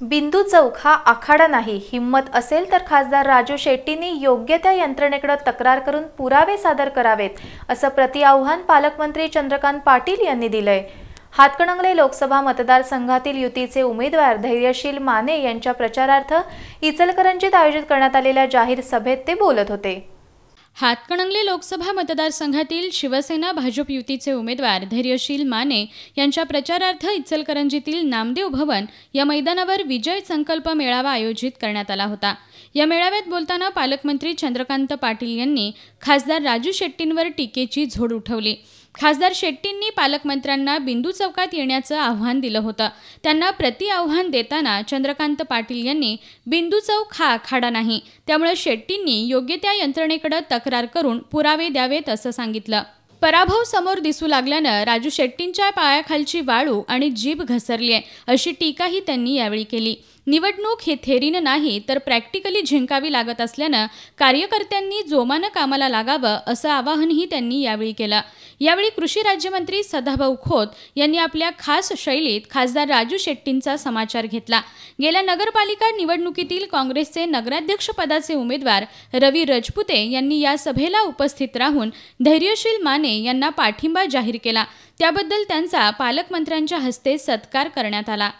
बिंदू चौक हा आखाडा नाही. हिंमत असेल तर खासदार राजू शेट्टींनी योग्य त्या यंत्रणेकडे तक्रार करून पुरावे सादर करावेत असं प्रतिआव्हान पालकमंत्री चंद्रकांत पाटील यांनी दिलंय. हातकणंगले लोकसभा मतदारसंघातील युतीचे उमेदवार धैर्यशील माने यांच्या प्रचारार्थ इचलकरंजीत आयोजित करण्यात आलेल्या जाहीर सभेत ते बोलत होते. हातकणंगले लोकसभा मतदारसंघातील शिवसेना भाजप युतीचे उमेदवार धैर्यशील माने यांच्या प्रचारार्थ इचलकरंजीतील नामदेव भवन या मैदानावर विजय संकल्प मेळावा आयोजित करण्यात आला होता. या मेळाव्यात बोलताना पालकमंत्री चंद्रकांत पाटील यांनी खासदार राजू शेट्टींवर टीकेची झोड उठवली. खासदार शेट्टींनी पालकमंत्र्यांना बिंदू चौकात येण्याचं आव्हान दिलं होतं. त्यांना प्रति आव्हान देताना चंद्रकांत पाटील यांनी बिंदू चौक हा आखाडा नाही. त्यामुळे शेट्टींनी योग्य त्या यंत्रणेकडे तक्रार करून पुरावे द्यावेत असं सांगितलं. पराभव समोर दिसू लागल्यानं राजू शेट्टींच्या पायाखालची वाळू आणि जीभ घसरली आहे अशी टीकाही त्यांनी यावेळी केली. निवडणूक हे थेरीनं नाही तर प्रॅक्टिकली झिंकावी लागत असल्यानं कार्यकर्त्यांनी जोमानं कामाला लागावं असं आवाहनही त्यांनी यावेळी केलं. यावेळी कृषी राज्यमंत्री सदाभाऊ खोत यांनी आपल्या खास शैलीत खासदार राजू शेट्टींचा समाचार घेतला. गेल्या नगरपालिका निवडणुकीतील काँग्रेसचे नगराध्यक्षपदाचे उमेदवार रवी रजपुते यांनी या सभेला उपस्थित राहून धैर्यशील माने यांना पाठिंबा जाहीर केला. त्याबद्दल त्यांचा पालकमंत्र्यांच्या हस्ते सत्कार करण्यात आला.